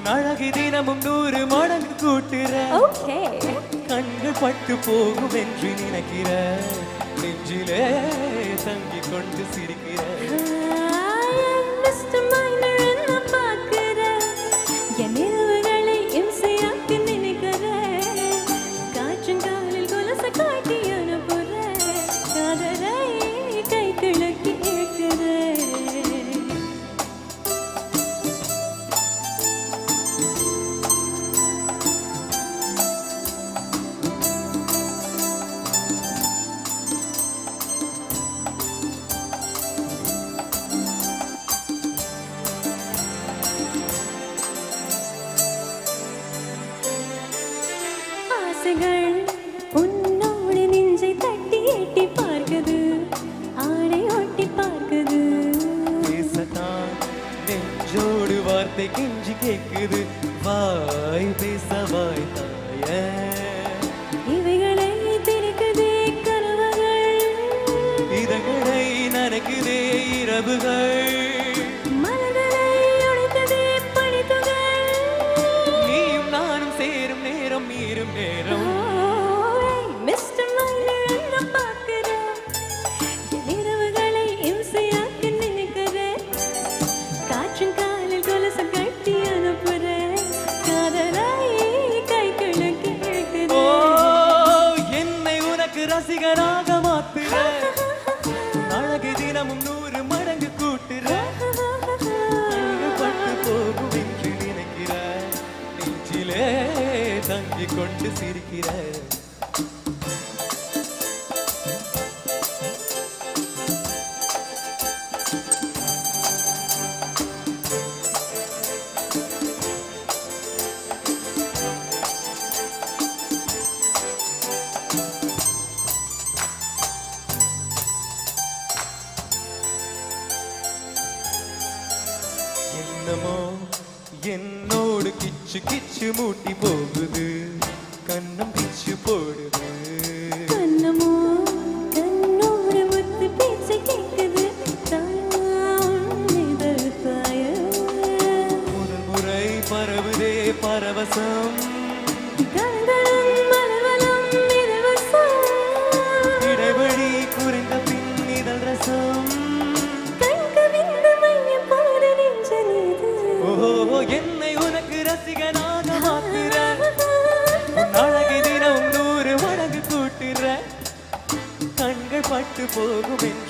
உன் அழகு தினமும் நூறு மடங்கு கூட்டுற. கண்கள் பட்டு போகும் என்று நினைக்கிற. நெஞ்சிலே தங்கி கொண்டு சிரிக்கிற. கெஞ்சி கேக்குது. வாய் பேச வாய் தாய. இவைகளை திறக்குதே கனவுகள். இதங்களை நனைக்குதே இரவுகள். வாங்கிக் கொண்டு சிரிக்கிற என்னமோ என்னோடு கிச்சு கிச்சு மூட்டி போகுது. கண்ணம் கிச்சு போடுது. கண்ணமோ கண்ணோடு முத்து பேச்சு கேட்குது. முதல் முறை பரவுதே பரவசம். போகுமென்று